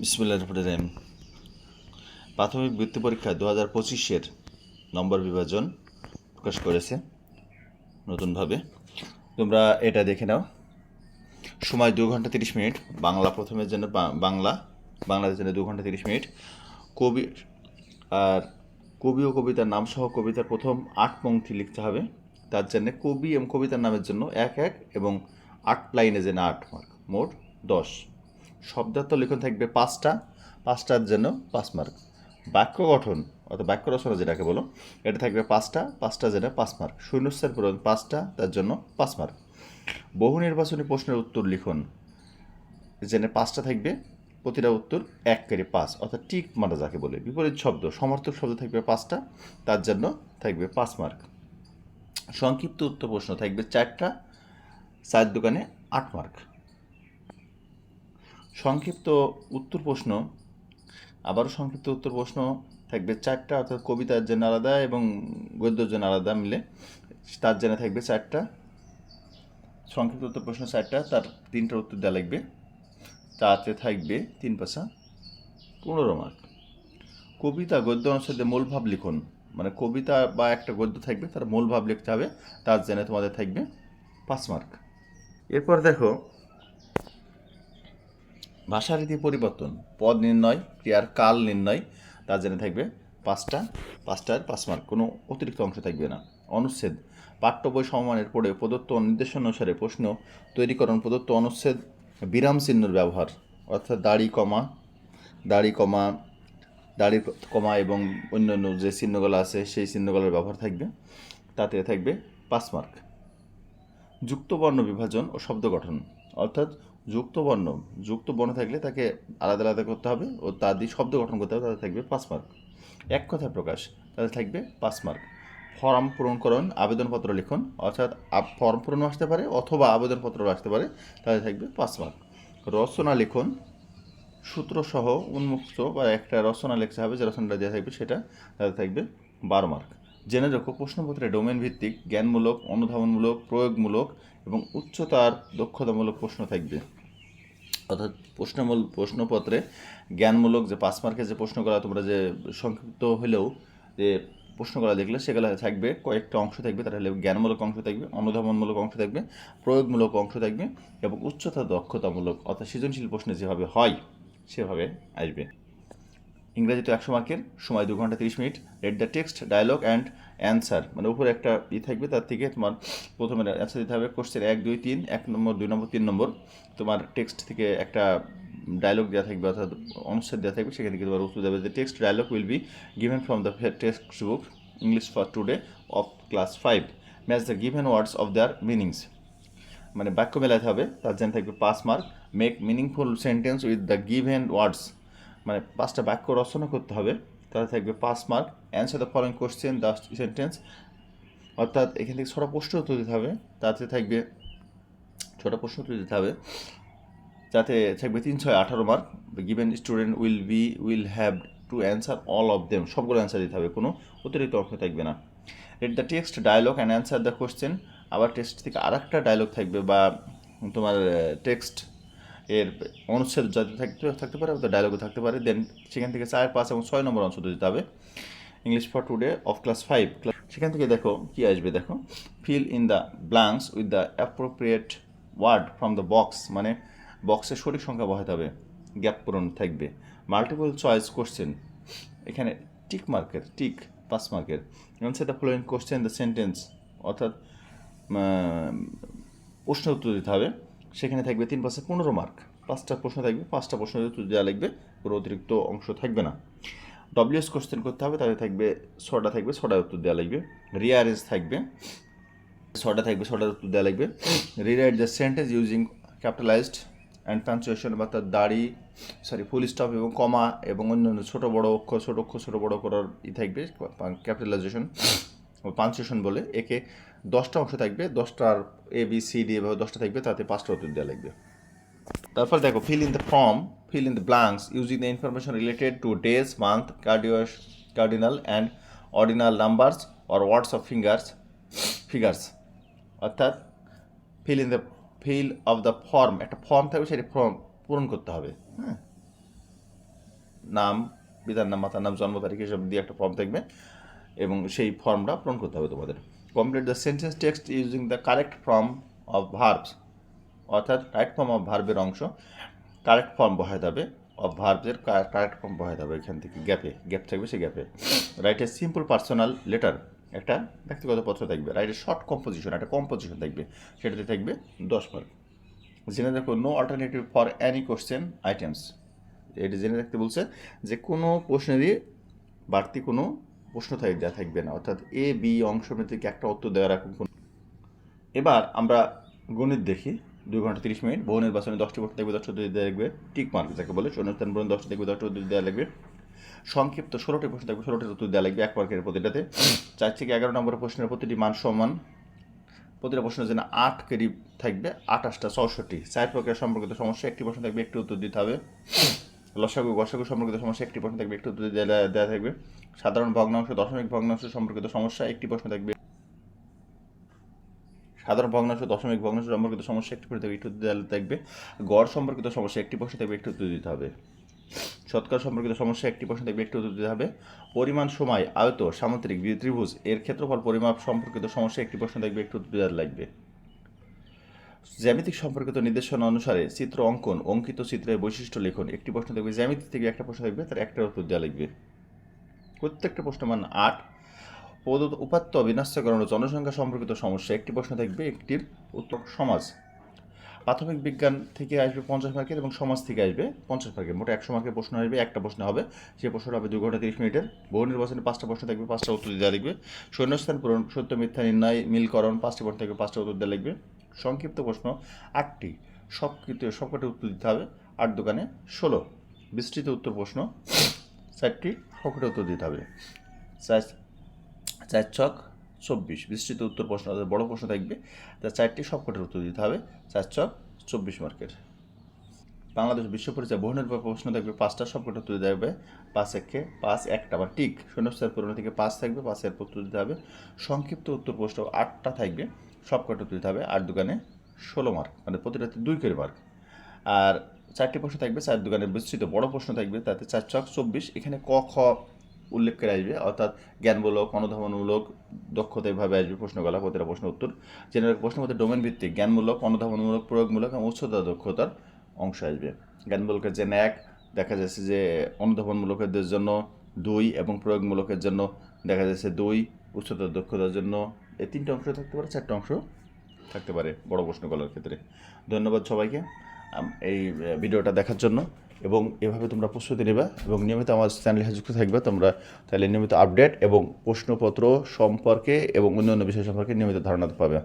বিসমুল্লাহ রহমান প্রাথমিক বৃত্তি পরীক্ষা দু হাজার পঁচিশের নম্বর বিভাজন প্রকাশ করেছে নতুনভাবে। তোমরা এটা দেখে নাও। সময় দু ঘণ্টা তিরিশ মিনিট। বাংলা প্রথমের জন্য বাংলা বাংলাদেশের জন্য দু ঘণ্টা তিরিশ মিনিট। কবি, আর কবি ও কবিতার নাম সহ কবিতার প্রথম আট পংক্তি লিখতে হবে। তার জন্য কবি এবং কবিতার নামের জন্য এক এক এবং আট লাইনে জন্য আট মার্ক মোট দশ। শব্দার্থ লিখন থাকবে পাঁচটা, পাঁচটার জন্য পাঁচ মার্ক। বাক্য গঠন, অর্থাৎ বাক্য রচনা যেটাকে বলো, এটা থাকবে পাঁচটা পাঁচটা জন্য পাঁচ মার্ক। শূন্যস্থান পূরণ পাঁচটা, তার জন্য পাঁচ মার্ক। বহু নির্বাচনী প্রশ্নের উত্তর লিখন জেনে পাঁচটা থাকবে, প্রতিটা উত্তর এক করে পাঁচ, অর্থাৎ টিক মারা যাকে বলে, বিপরীত শব্দ, সমর্থক শব্দ থাকবে পাঁচটা, তার জন্য থাকবে পাঁচ মার্ক। সংক্ষিপ্ত উত্তর প্রশ্ন থাকবে চারটা চার দোকানে আট মার্ক। সংক্ষিপ্ত উত্তর প্রশ্ন, আবারও সংক্ষিপ্ত উত্তর প্রশ্ন, থাকবে চারটা, অর্থাৎ কবিতার জন্য আলাদা এবং গদ্যের জন্য আলাদা মিলে, তার জন্য থাকবে চারটা। সংক্ষিপ্ত উত্তর প্রশ্ন চারটা, তার তিনটার উত্তর দেওয়া লাগবে। তাতে থাকবে তিন পাশা পনেরো মার্ক কবিতা গদ্য অনুসারে মূল ভাব লিখুন। মানে কবিতা বা একটা গদ্য থাকবে, তার মূল ভাব লিখতে হবে, তার জন্য তোমাদের থাকবে পাঁচ মার্ক এরপর দেখো ভাষারীতি পরিবর্তন, পদ নির্ণয়, ক্রিয়ার কাল নির্ণয়, তার জন্য থাকবে পাঁচটা, পাঁচটার পাঁচ মার্ক কোনো অতিরিক্ত অংশ থাকবে না। অনুচ্ছেদ, পাঠ্য বই সমমানের পড়ে প্রদত্ত নির্দেশনা অনুসারে প্রশ্ন, তৈরিকরণ প্রদত্ত অনুচ্ছেদ, বিরাম চিহ্নের ব্যবহার, অর্থাৎ দাড়ি কমা দাড়ি কমা দাড়ি কমা এবং অন্যান্য যে চিহ্নগুলো আছে, সেই চিহ্নগুলোর ব্যবহার থাকবে, তাতে থাকবে পাঁচ মার্ক যুক্ত বর্ণ বিভাজন ও শব্দ গঠন, অর্থাৎ যুক্ত বর্ণ যুক্ত বর্ণ থাকলে তাকে আলাদা আলাদা করতে হবে ও তা দিয়ে শব্দ গঠন করতে হবে, তাতে থাকবে পাঁচ মার্ক এক কথা প্রকাশ, তাতে থাকবে পাঁচ মার্ক ফর্ম পূরণকরণ, আবেদনপত্র লিখন, অর্থাৎ ফর্ম পূরণ আসতে পারে অথবা আবেদনপত্র আসতে পারে, তাতে থাকবে পাঁচ মার্ক রচনা লিখন, সূত্রসহ উন্মুক্ত বা একটা রচনা লেখা হবে, যে রচনাটা দেওয়া থাকবে সেটা, তাতে থাকবে বারো মার্ক জেনে রাখো, প্রশ্নপত্রে ডোমেন ভিত্তিক, জ্ঞানমূলক, অনুধাবনমূলক, প্রয়োগমূলক এবং উচ্চতার দক্ষতামূলক প্রশ্ন থাকবে। অর্থাৎ প্রশ্নমূল প্রশ্নপত্রে জ্ঞানমূলক যে পাঁচ মার্কের যে প্রশ্ন করা তোমরা যে সংক্ষিপ্ত হলেও যে প্রশ্ন করা দেখলে, সেগুলো থাকবে, কয়েকটা অংশ থাকবে, তার হলে জ্ঞানমূলক অংশ থাকবে, অনুধাবনমূলক অংশ থাকবে, প্রয়োগমূলক অংশ থাকবে এবং উচ্চতা দক্ষতামূলক অর্থাৎ সৃজনশীল প্রশ্নে যেভাবে হয়, সেভাবে আসবে। ইংরেজিতে একশো মার্কের সময় দু ঘণ্টা তিরিশ minute. Read the text dialogue and answer মানে উপরে একটা ই থাকবে, তার থেকে তোমার প্রথমে অ্যান্সার দিতে হবে কোশ্চেন এক, দুই, তিন, এক নম্বর, দুই নম্বর, তিন নম্বর। তোমার টেক্সট থেকে একটা ডায়লগ দেওয়া থাকবে, অর্থাৎ অনুচ্ছেদ দেওয়া থাকবে, সেখান থেকে তোমার উত্তর দেবে the text dialogue will be given from the text book English for today of class five match the given words of their meanings মানে বাক্য মেলাতে হবে, তার জন্য থাকবে পাঁচ mark make meaningful sentence with the given words মানে পাঁচটা বাক্য রচনা করতে হবে। তাতে থাকবে পাঁচ mark. Answer the following question the sentence অর্থাৎ এখান থেকে ছটা প্রশ্ন উত্তর দিতে হবে। তাতে থাকবে ছটা প্রশ্ন উত্তর দিতে হবে। যাতে থাকবে তিন, ছয়, আঠারো mark. Given student will be will have to answer all of them সবগুলো অ্যান্সার দিতে হবে। কোনো অতিরিক্ত অংশ থাকবে না। Read the text dialogue and answer the question আবার টেক্সট থেকে আর একটা ডায়লগ থাকবে বা তোমার টেক্সট এর অনুচ্ছেদ যাতে থাকতে থাকতে পারে অথবা ডায়লগও থাকতে পারে দেন সেখান থেকে চার, পাঁচ এবং ছয় নম্বর অংশ দিতে হবে। English for today of class five সেখান থেকে দেখো, কি আসবে দেখো? Fill in the blanks with the appropriate word from the box মানে বক্সের সঠিক সংখ্যা বসাতে হবে। গ্যাপ পূরণ থাকবে। মাল্টিপল চয়েস কোশ্চেন এখানে টিক মার্কের টিক পাস মার্কের answer the following question the sentence অর্থাৎ প্রশ্ন উত্তর দিতে হবে। সেখানে থাকবে তিন পাশে পনেরো মার্ক। পাঁচটা প্রশ্ন থাকবে, পাঁচটা প্রশ্ন দেওয়া লাগবে, কোনো অতিরিক্ত অংশ থাকবে না। ডব্লিউএস কোশ্চেন করতে হবে, তাহলে থাকবে, ছটা থাকবে ছটা উত্তর দেওয়া লাগবে। রিয়ারেঞ্জ থাকবে, ছটা থাকবে, ছটার উত্তর দেওয়া লাগবে। Rewrite the sentence using capitalised and punctuation বা তার দাড়ি সরি ফুল স্টপ এবং কমা এবং অন্য অন্য ছোটো বড়ো অক্ষর, ছোটো অক্ষর, ছোটো বড়ো করার ই থাকবে ক্যাপিটালাইজেশন পাঞ্চুয়েশন বলে, একে দশটা অংশ থাকবে, দশটার এ বি সি ডি এভাবে দশটা থাকবে, তাতে পাঁচটা উত্তর দেওয়া লাগবে। তারপর দেখো fill in the form fill in the blanks using the information related to days month কার্ডিয়াস cardinal and ordinal numbers or words of fingers figures অর্থাৎ fill in the fill of the form একটা form থাকবে, সেটা form পূরণ করতে হবে হ্যাঁ? নাম, পিতার নাম, মাতার নাম, জন্ম তারিখ, এসব দিয়ে একটা ফর্ম থাকবে। এবং সেই ফর্মটা পূরণ করতে হবে তোমাদের। Complete the sentence text using the correct form of verbs অর্থাৎ রাইট ফর্ম অফ ভার্বের অংশ কারেক্ট ফর্ম বসাতে হবে অফ ভার্বসের কারেক্ট ফর্ম বসাতে হবে এখান থেকে গ্যাপে গ্যাপ থাকবে সেই গ্যাপে write a simple personal letter একটা ব্যক্তিগত পত্র থাকবে। রাইট এ শর্ট কম্পোজিশন একটা কম্পোজিশন থাকবে, সেটাতে থাকবে দশ মার্ক জেনে দেখো no alternative for any question items এটা জেনে রাখতে বলছে যে কোনো প্রশ্নেরই বাড়তি কোনো প্রশ্ন থাক দেওয়া থাকবে না। অর্থাৎ এ বি অংশ একটা উত্তর দেওয়ার এখন এবার আমরা গণিত দেখি। দুই ঘণ্টা তিরিশ মিনিট। বহু নির্বাচনে দশটি প্রশ্ন দেখবে দশটি উত্তর দেওয়া লাগবে। টিক মার্ক যাকে বলে শূন্যস্থান পূরণ দশটি দেখবে দশটি উত্তর দেওয়া লাগবে। সংক্ষিপ্ত ষোলোটি প্রশ্ন থাকবে ষোলোটির উত্তর দেওয়া লাগবে, এক মার্কের প্রতিটাতে। চার থেকে এগারো নম্বরের প্রশ্নের প্রতিটি মান সমান। প্রতিটা প্রশ্নের জন্য আট কেরি থাকবে, আঠাশটা চৌষট্টি। চার প্রকার সম্পর্কিত সমস্যা, একটি প্রশ্ন থাকবে, একটি উত্তর দিতে হবে। লসাগু গসাগু সম্পর্কিত সমস্যা, একটি প্রশ্ন থাকবে, একটি দেওয়া থাকবে। সাধারণ ভগ্নাংশ, দশমিক ভগ্নাংশ সম্পর্কিত সমস্যা, একটি প্রশ্ন থাকবে। সাধারণ ভগ্নাংশ, দশমিক ভগ্নাংশ সম্পর্কিত সমস্যা, একটি প্রশ্ন থাকবে, একটি দেওয়া থাকবে। গড় সম্পর্কিত সমস্যা, একটি প্রশ্ন থাকবে, একটি উত্তর দিতে হবে। শতকরা সম্পর্কিত সমস্যা, একটি প্রশ্ন থাকবে, একটি উত্তর দিতে হবে। পরিমাণ, সময় আয়ত সামুদ্রিক ত্রিভুজ, এর ক্ষেত্রফল, পরিমাপ সম্পর্কিত সমস্যা, একটি প্রশ্ন থাকবে, একটি উত্তর দেওয়া লাগবে। জ্যামিতিক সম্পর্কিত নির্দেশনা অনুসারে চিত্র অঙ্কন, অঙ্কিত চিত্রের বৈশিষ্ট্য লিখন। একটি প্রশ্ন দেখবে, জ্যামিতি থেকে একটা প্রশ্ন থাকবে তার একটা উত্তর দেওয়া লাগবে প্রত্যেকটা প্রশ্ন মান আট। প্রদত্ত উপাত্ত বিন্যাসকরণ ও জনসংখ্যা সম্পর্কিত সমস্যা। একটি প্রশ্ন থাকবে একটির উত্তর সমাজ। প্রাথমিক বিজ্ঞান থেকে আসবে পঞ্চাশ মার্কের এবং সমাজ থেকে আসবে পঞ্চাশ মার্কের। মোট একশো মার্কের প্রশ্ন আসবে, একটা প্রশ্ন হবে। সেই প্রশ্নটা হবে দু ঘণ্টা তিরিশ মিনিটের। বহু নির্বাচনে পাঁচটা প্রশ্ন থাকবে পাঁচটা উত্তর দেওয়া লিখবে। সৈন্যস্থান পূরণ, সত্য, মিথ্যা, নির্ণয়, মিলকরণ, পাঁচটি প্রশ্ন থাকবে পাঁচটা উত্তর দেওয়া লিখবে। সংক্ষিপ্ত প্রশ্ন, আটটি সব সবকটি উত্তর দিতে হবে, আট দোকানে ষোলো। বিস্তৃত উত্তর প্রশ্ন, চারটি সবকটি উত্তর দিতে হবে। চার চার ছক চব্বিশ। বিস্তৃত উত্তর প্রশ্ন অর্থাৎ বড় প্রশ্ন থাকবে তা চারটি সবকটির উত্তর দিতে হবে, চার ছক চব্বিশ মার্কের। বাংলাদেশ বিশ্ব পরিচয় বহু নির্ভর প্রশ্ন থাকবে, পাঁচটা সবকটা উত্তর দিতে হবে, পাঁচ একে পাঁচ, একটা বা টিক শূন্যস্থান পূরণ থেকে পাঁচ থাকবে, পাঁচের উত্তর দিতে হবে। সংক্ষিপ্ত উত্তর প্রশ্ন, আটটা থাকবে সবকটা দিতে হবে আট দোকানে ষোলো মার্ক মানে প্রতিটাতে দুই করে মার্ক আর চারটি প্রশ্ন থাকবে, চার দোকানে বিস্তৃত বড় প্রশ্ন থাকবে, তাতে চার ছক চব্বিশ, এখানে ক, খ উল্লেখ করে আসবে, অর্থাৎ জ্ঞানমূলক, অনুধাবনমূলক, দক্ষতা এভাবে আসবে প্রশ্নগুলো প্রতিটা প্রশ্ন উত্তর। জেনারেল প্রশ্ন মধ্যে ডোমেন ভিত্তিক জ্ঞানমূলক, অনুধাবনমূলক, প্রয়োগমূলক এবং উচ্চতা, দক্ষতার অংশ আসবে। জ্ঞানমূলকের জন্য এক দেখা যাচ্ছে যে অনুধাবনমূলকের জন্য দুই এবং প্রয়োগমূলকের জন্য দেখা যাচ্ছে দুই উচ্চতর দক্ষতার জন্য এই তিনটে অংশ থাকতে পারে, চারটে অংশ থাকতে পারে বড় প্রশ্ন করার ক্ষেত্রে। ধন্যবাদ সবাইকে এই ভিডিওটা দেখার জন্য এবং এভাবে তোমরা প্রস্তুতি নেবে এবং নিয়মিত আমার চ্যানেলে যুক্ত থাকবে, তোমরা তাহলে নিয়মিত আপডেট এবং প্রশ্নপত্র সম্পর্কে এবং অন্যান্য বিষয় সম্পর্কে নিয়মিত ধারণা পাবে।